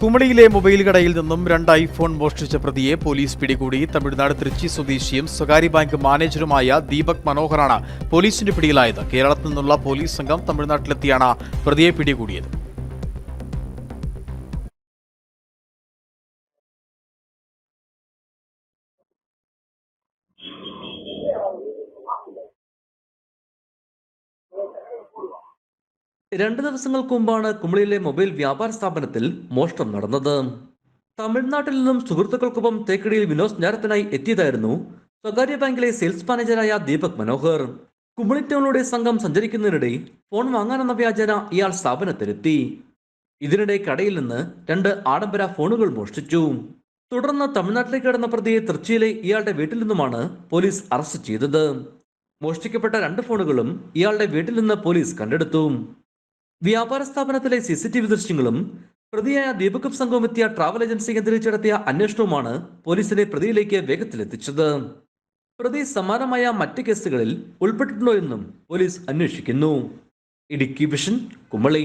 കുമളിയിലെ mobile കടയിൽ നിന്നും രണ്ട് ഐഫോൺ മോഷ്ടിച്ച പ്രതിയെ പോലീസ് പിടികൂടി. തമിഴ്നാട് തൃച്ചി സ്വദേശിയും സ്വകാര്യ ബാങ്ക് മാനേജറുമായ ദീപക് മനോഹറാണ് പോലീസിന്റെ പിടിയിലായത്. കേരളത്തിൽ നിന്നുള്ള പോലീസ് സംഘം തമിഴ്നാട്ടിലെത്തിയാണ് പ്രതിയെ പിടികൂടിയത്. രണ്ട് ദിവസങ്ങൾക്ക് മുമ്പാണ് കുമളിയിലെ മൊബൈൽ വ്യാപാര സ്ഥാപനത്തിൽ മോഷണം നടന്നത്. തമിഴ്നാട്ടിൽ നിന്നും സുഹൃത്തുക്കൾക്കൊപ്പം തേക്കടിയിൽ വിനോദസഞ്ചാരത്തിനായി എത്തിയതായിരുന്നു സ്വകാര്യ ബാങ്കിലെ സെയിൽസ് മാനേജരായ ദീപക് മനോഹർ. കുമളി ടൗണിലൂടെ സംഘം സഞ്ചരിക്കുന്നതിനിടെ ഫോൺ വാങ്ങാനെന്ന വ്യാജന ഇയാൾ സ്ഥാപനത്തിലെത്തി. ഇതിനിടെ കടയിൽ നിന്ന് രണ്ട് ആഡംബര ഫോണുകൾ മോഷ്ടിച്ചു. തുടർന്ന് തമിഴ്നാട്ടിലേക്ക് കടന്ന പ്രതിയെ തൃച്ചിയിലെ ഇയാളുടെ വീട്ടിൽ നിന്നുമാണ് പോലീസ് അറസ്റ്റ് ചെയ്തത്. മോഷ്ടിക്കപ്പെട്ട രണ്ട് ഫോണുകളും ഇയാളുടെ വീട്ടിൽ നിന്ന് പോലീസ് കണ്ടെടുത്തു. വ്യാപാര സ്ഥാപനത്തിലെ സി സി ടി വി ദൃശ്യങ്ങളും പ്രതിയായ ദീപകും സംഘവും എത്തിയ ട്രാവൽ ഏജൻസി കേന്ദ്രീകരിച്ച് നടത്തിയ അന്വേഷണവുമാണ് പോലീസിനെ പ്രതിയിലേക്ക് വേഗത്തിലെത്തിച്ചത്. പ്രതി സമാനമായ മറ്റ് കേസുകളിൽ ഉൾപ്പെട്ടിട്ടുണ്ടോ എന്നും പോലീസ് അന്വേഷിക്കുന്നു. ഇടുക്കി വിഷൻ കുമളി.